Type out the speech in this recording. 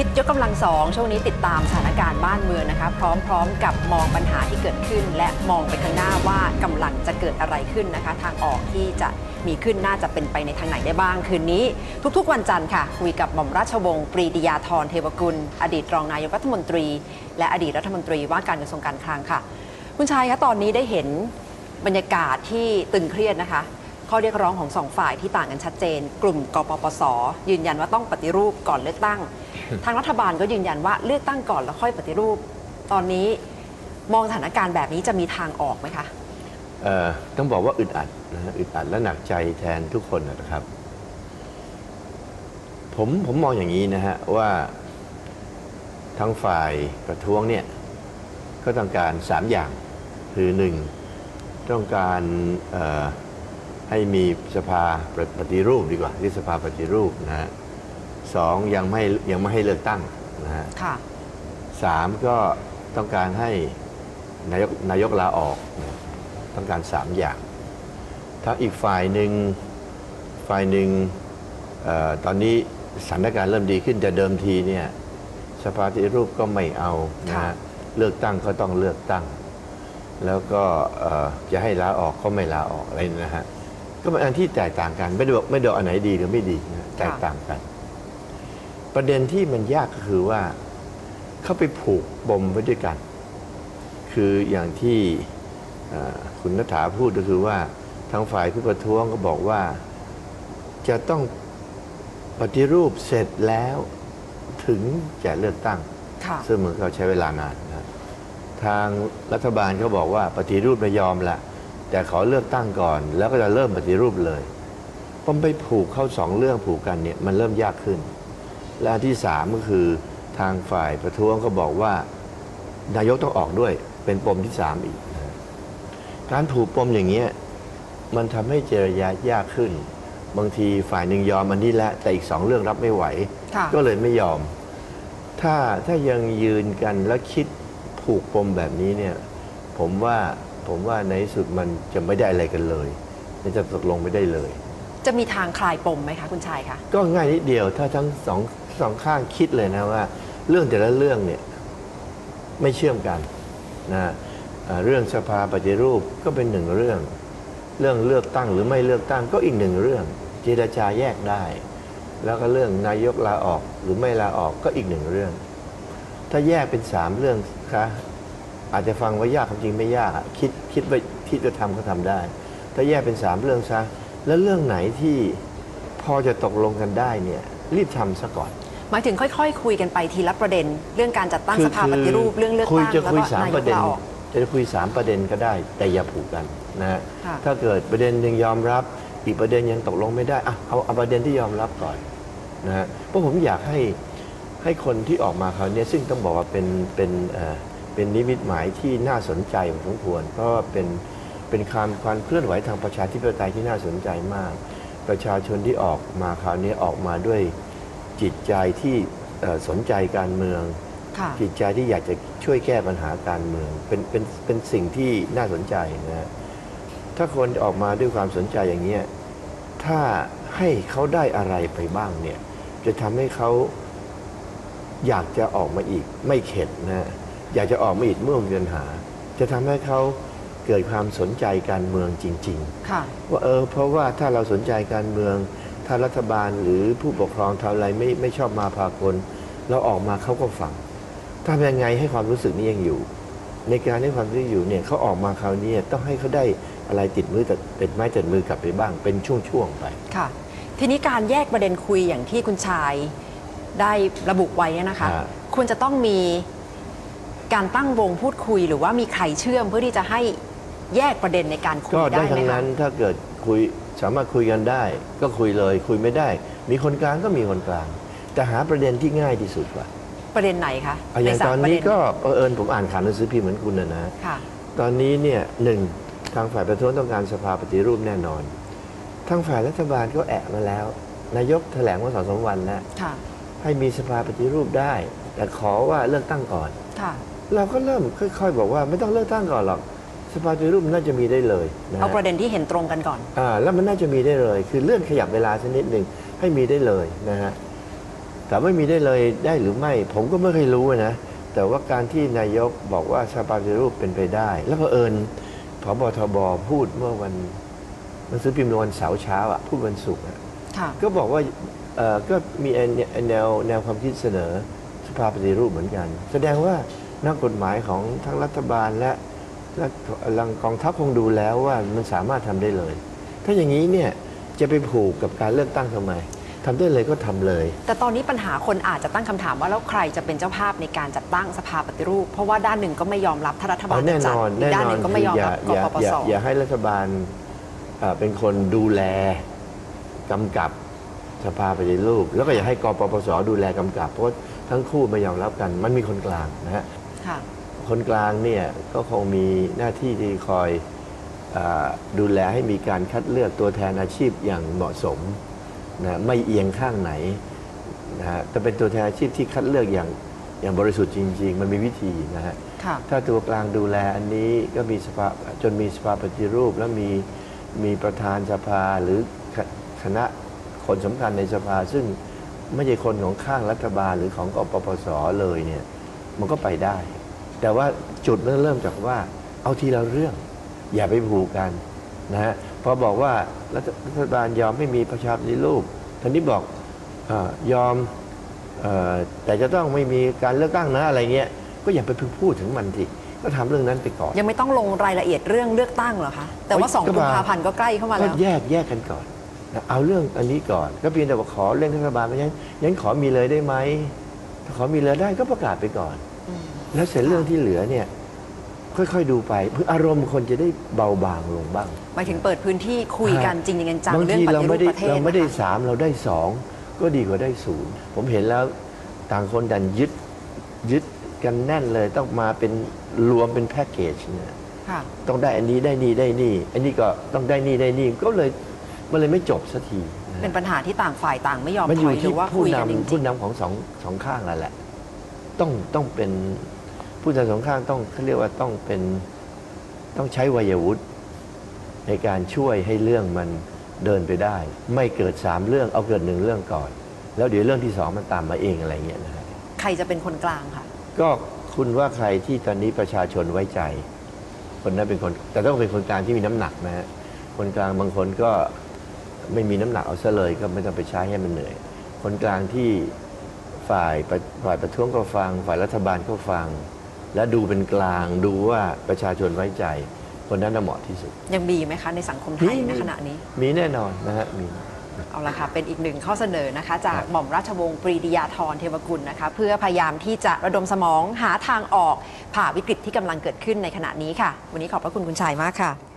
คิดยกกำลังสองช่วงนี้ติดตามสถานการณ์บ้านเมืองนะคะ พร้อมๆกับมองปัญหาที่เกิดขึ้น และมองไปข้างหน้าว่ากำลังจะเกิดอะไรขึ้นนะคะ ทางออกที่จะมีขึ้นน่าจะเป็นไปในทางไหนได้บ้าง คืนนี้ ทุกๆ วันจันทร์ค่ะ คุยกับหม่อมราชวงศ์ปรีดียาธรเทวกุล อดีตรองนายกรัฐมนตรี และอดีตรัฐมนตรีว่าการกระทรวงการคลังค่ะ คุณชายคะตอนนี้ได้เห็นบรรยากาศที่ตึงเครียดนะคะข้อเรียกร้องของสองฝ่ายที่ต่างกันชัดเจน กลุ่มกปปส ยืนยันว่าต้องปฏิรูปก่อนเลือกตั้ง ทางรัฐบาลก็ยืนยันว่าเลือกตั้งก่อนแล้วค่อยปฏิรูป ตอนนี้มองสถานการณ์แบบนี้จะมีทางออกไหมคะเอ่อต้องบอกว่าอึดอัดนะฮะอึดอัดและหนักใจแทนทุกคนนะครับ ผมผมมองอย่างนี้นะฮะว่าทั้งฝ่ายประท้วงเนี่ยก็ต้องการสามอย่างคือหนึ่งต้องการเอ่อให้มีสภาปฏิรูปดีกว่าที่สภาปฏิรูปนะฮะ สองยังไม่ยังไม่ให้เลือกตั้งนะฮะค่ะ สามก็ต้องการให้นายกนายกลาออกนะต้องการสามอย่าง ถ้าอีกฝ่ายหนึ่งฝ่ายหนึ่งเออตอนนี้สถานการณ์เริ่มดีขึ้นแต่เดิมทีเนี่ยสภาปฏิรูปก็ไม่เอานะค่ะฮะเลือกตั้งก็ต้องเลือกตั้ง แล้วก็เอ่อจะให้ลาออกก็ไม่ลาออกอะไรนะฮะก็เป็นอันที่แตกต่างกัน ไม่ได้บอกไม่ได้บอกอันไหนดีหรือไม่ดีนะแตกต่างกัน ประเด็นที่มันยากก็คือว่าเข้าไปผูกปมไว้ด้วยกัน คืออย่างที่เอ่อคุณนัฐาพูดก็คือว่าทางฝ่ายผู้ประท้วงก็บอกว่าจะต้องปฏิรูปเสร็จแล้วถึงจะเลือกตั้งค่ะซึ่งมันก็ใช้เวลานานนะทางรัฐบาลก็บอกว่าปฏิรูปไม่ยอมละแต่ขอเลือกตั้งก่อน แล้วก็จะเริ่มปฏิรูปเลยพอไปผูกเข้าสองเรื่องผูกกันเนี่ยมันเริ่มยากขึ้น และอันที่สามก็คือทางฝ่ายประท้วงก็บอกว่านายกต้องออกด้วยเป็นปมที่สามอีกนะการผูกปมอย่างเงี้ยมันทำให้เจรจายากขึ้น บางทีฝ่ายหนึ่งยอมอันนี้แล้วแต่อีกสองเรื่องรับไม่ไหวค่ะก็เลยไม่ยอม ถ้าถ้ายังยืนกันแล้วคิดผูกปมแบบนี้เนี่ยผมว่าผมว่าในที่สุดมันจะไม่ได้อะไรกันเลยมันจะตกลงไม่ได้เลย จะมีทางคลายปมไหมคะคุณชายคะก็ง่ายนิดเดียวถ้าทั้งสอง สองข้างคิดเลยนะว่า เรื่องแต่ละเรื่องเนี่ยไม่เชื่อมกันนะเรื่องสภาปฏิรูปก็เป็นหนึ่งเรื่อง เรื่องเลือกตั้งหรือไม่เลือกตั้งก็อีกหนึ่งเรื่อง เจรจาแยกได้ แล้วก็เรื่องนายกลาออกหรือไม่ลาออกก็อีกหนึ่งเรื่อง ถ้าแยกเป็นสามเรื่องคะอาจจะฟังว่ายากความจริงไม่ยากคิดคิดไปคิดจะทำก็ทำได้ ถ้าแยกเป็นสามเรื่องซะแล้วเรื่องไหนที่พอจะตกลงกันได้เนี่ยรีบทำซะก่อน หมายถึงค่อยๆคุยกันไปทีละประเด็น เรื่องการจัดตั้งสภาปฏิรูปเรื่องเลือกคุยตั้งจะแล้วคุยก็สามนาปยระกเด็นลาออก จะคุยสามประเด็นก็ได้ แต่อย่าผูกกันนะฮะค่ะ ถ้าเกิดประเด็นหนึ่งยอมรับ อีกประเด็นยังตกลงไม่ได้อะเอาเอาประเด็นที่ยอมรับก่อนนะฮะเพราะผมอยากให้ให้คนที่ออกมาคราวเนี้ยซึ่งต้องบอกว่าเป็นเป็นเอ่อเป็นนิมิตหมายที่น่าสนใจพอสมควรเพราะว่าเป็นเป็นความความเคลื่อนไหวทางประชาธิปไตยที่น่าสนใจมาก ประชาชนที่ออกมาคราวนี้ออกมาด้วย จิตใจที่เอ่อสนใจการเมืองค่ะจิตใจที่อยากจะช่วยแก้ปัญหาการเมือง เป็นเป็นเป็นสิ่งที่น่าสนใจนะฮะถ้าคนออกมาด้วยความสนใจอย่างเงี้ยถ้าให้เขาได้อะไรไปบ้างเนี่ยจะทำให้เขาอยากจะออกมาอีกไม่เข็ดนะฮะอยากจะออกมาอีกเมื่อมีปัญหา จะทำให้เขาเกิดความสนใจการเมืองจริงๆค่ะว่าเออเพราะว่าถ้าเราสนใจการเมือง ถ้ารัฐบาลหรือผู้ปกครองทำอะไรไม่ไม่ชอบมาพากลเราออกมาเขาก็ฟังทำยังไงให้ความรู้สึกนี้ยังอยู่ ในการให้ความรู้สึกอยู่เนี่ยเขาออกมาคราวนี้ต้องให้เขาได้อะไรติดมือติดติดไม้ติดมือกลับไปบ้าง เป็นช่วงๆไปค่ะ ทีนี้การแยกประเด็นคุยอย่างที่คุณชายได้ระบุไว้เนี่ยนะคะอ่าควรจะต้องมีการตั้งวงพูดคุยหรือว่ามีใครเชื่อมเพื่อที่จะให้แยกประเด็นในการคุยก็ได้ได้ไหมทั้งคะนั้นถ้าเกิดคุย สามารถคุยกันได้ ก็คุยเลย คุยไม่ได้ มีคนกลางก็มีคนกลาง แต่หาประเด็นที่ง่ายที่สุดว่าประเด็นไหนคะอะอย่างใสามตอนประนี้เด็ก็เผอิญผมอ่านข่าวหนังสือพิมพ์เหมือนคุณนะนะค่ะตอนนี้เนี่ยหนึ่งทางฝ่ายประท้วงต้องการสภาปฏิรูปแน่นอน ทางฝ่ายรัฐบาลก็แอะมาแล้ว นายกแถลงว่าสองสามวันแล้วค่ะให้มีสภาปฏิรูปได้ แต่ขอว่าเลือกตั้งก่อนค่ะเราก็เริ่มค่อย ๆ บอกว่าไม่ต้องเลือกตั้งก่อนหรอก สภาปฏิรูปมันน่าจะมีได้เลยนะฮะเอาประเด็นที่เห็นตรงกันก่อน อ่าแล้วมันน่าจะมีได้เลย คือเลื่อนขยับเวลาสักนิดหนึ่งให้มีได้เลยนะฮะแต่ไม่มีได้เลยได้หรือไม่ ผมก็ไม่เคยรู้นะ แต่ว่าการที่นายกบอกว่าสภาปฏิรูปเป็นไปได้ แล้วเผอิญพบทบพูดเมื่อวันหนังสือพิมพ์วันเสาร์เช้าอะพูดวันศุกร์อะค่ะ ก็บอกว่าเอ่อก็มีแนแนวแนวความคิดเสนอสภาปฏิรูปเหมือนกัน แสดงว่านักกฎหมายของทั้งรัฐบาลและ และลังกองทัพคงดูแล้วว่ามันสามารถทำได้เลย ถ้าอย่างนี้เนี่ยจะไปผูกกับการเลือกตั้งทำไมทำได้เลยก็ทำเลย แต่ตอนนี้ปัญหาคนอาจจะตั้งคำถามว่าแล้วใครจะเป็นเจ้าภาพในการจัดตั้งสภาปฏิรูป เพราะว่าด้านหนึ่งก็ไม่ยอมรับถ้ารัฐบาลเอาแน่จะจันดอนอีแน่กด้านนหอนนึ่งก็ไม่ยอมรับคืกอย่าปปอย่าสอย่าให้รัฐบาลอ่าเป็นคนดูแลกำกับสภาปฏิรูป แล้วก็อย่าให้กปปสดูแลกำกับ เพราะทั้งคู่ไม่ยอมรับกัน มันมีคนกลางนะฮะ ค่ะคนกลางเนี่ยก็คงมีหน้าที่ที่คอยอาดูแลให้มีการคัดเลือกตัวแทนอาชีพอย่างเหมาะสมนะไม่เอียงข้างไหนนะฮะแต่เป็นตัวแทนอาชีพที่คัดเลือกอย่างอย่างบริสุทธิ์จริง ๆ มันมีวิธีนะฮะค่ะถ้าตัวกลางดูแลอันนี้ก็มีสภาจนมีสภาปฏิรูป แล้วมีมีประธานสภาหรือคคณะคนสำคัญในสภา ซึ่งไม่ใช่คนของข้างรัฐบาลหรือของกปปสเลยเนี่ยมันก็ไปได้ แต่ว่าจุดมันเริ่มจากว่าเอาทีละเรื่อง อย่าไปผูกกันนะฮะพอบอกว่ารัฐรัฐบาลยอมไม่มีประชาปฏิรูปท่านนี้บอกเออยอมเออแต่จะต้องไม่มีการเลือกตั้งนะอะไรเงี้ยก็อย่าไปเพิ่งพูดถึงมันทีก็ทำเรื่องนั้นไปก่อน ยังไม่ต้องลงรายละเอียดเรื่องเลือกตั้งเหรอคะ แต่ว่าเอ้ยสองก็กุมมาภาพันธ์ก็ใกล้เข้ามาก็แล้วแยกแยกกันก่อนนะเอาเรื่องอันนี้ก่อน ก็เพียงแต่ว่าขอเรื่องรัฐบาลไม่ใช่งั้นขอมีเลยได้ไหมถ้าขอมีเลยได้ก็ประกาศไปก่อนอืม แล้วเสร็จเรื่องที่เหลือเนี่ยค่อยๆดูไปเพื่ออารมณ์คนจะได้เบาบางลงบ้างหมายถึงเปิดพื้นที่คุยกันจริงจังบางเรื่องทีปเราฏิรูไม่ปได้ประเทศเราไม่ได้นะคะสามเราได้สองก็ดีกว่าได้ศูนย์ผมเห็นแล้วต่างคนดันยึดยึดกันแน่นเลยต้องมาเป็นรวมเป็นแพ็กเกจเนี่ยค่ะต้องได้อันนี้ได้นี่ได้นี่ อันนี้ก็ต้องได้นี่ได้นี่ก็เลยมันเลยไม่จบสักทีนะเป็นปัญหาที่ต่างฝ่ายต่างไม่ยอมมันอถยู่อยหรืที่อว่าผู้คุยกันจนำริผู้งนำของสองสองข้างแล้วแหละ ต้องต้องเป็น ผู้นำสองข้างต้องเขาเรียกว่าต้องเป็นต้องใช้วัยวุฒิในการช่วยให้เรื่องมันเดินไปได้ ไม่เกิดสามเรื่องเอาเกิดหนึ่งเรื่องก่อน แล้วเดี๋ยวเรื่องที่สองมันตามมาเองอะไรเงี้ยนะฮะๆใครจะเป็นคนกลางค่ะก็คุณว่าใครที่ตอนนี้ประชาชนไว้ใจ คนนั้นเป็นคนแต่ต้องเป็นคนกลางที่มีน้ำหนักนะฮะคนกลางบางคนก็ไม่มีน้ำหนักเอาซะเลยก็ไม่ต้องไปใช้ให้มันเหนื่อย คนกลางที่ฝ่ายประฝ่ายประท้วงก็ฟัง ฝ่ายรัฐบาลก็ฟัง และดูเป็นกลางดูว่าประชาชนไว้ใจ คนนั้นน่ะเหมาะที่สุด ยังมีไหมคะในสังคมไทยมีในขณะนี้ มีแน่นอนนะฮะมีเอาละค่ะเป็นอีกหนึ่งข้อเสนอนะคะ จากครับหม่อมราชวงศ์ปรีดียาธรเทวกุลนะคะ เพื่อพยายามที่จะระดมสมองหาทางออกผ่าวิกฤตที่กำลังเกิดขึ้นในขณะนี้ค่ะ วันนี้ขอบพระคุณคุณชายมากค่ะ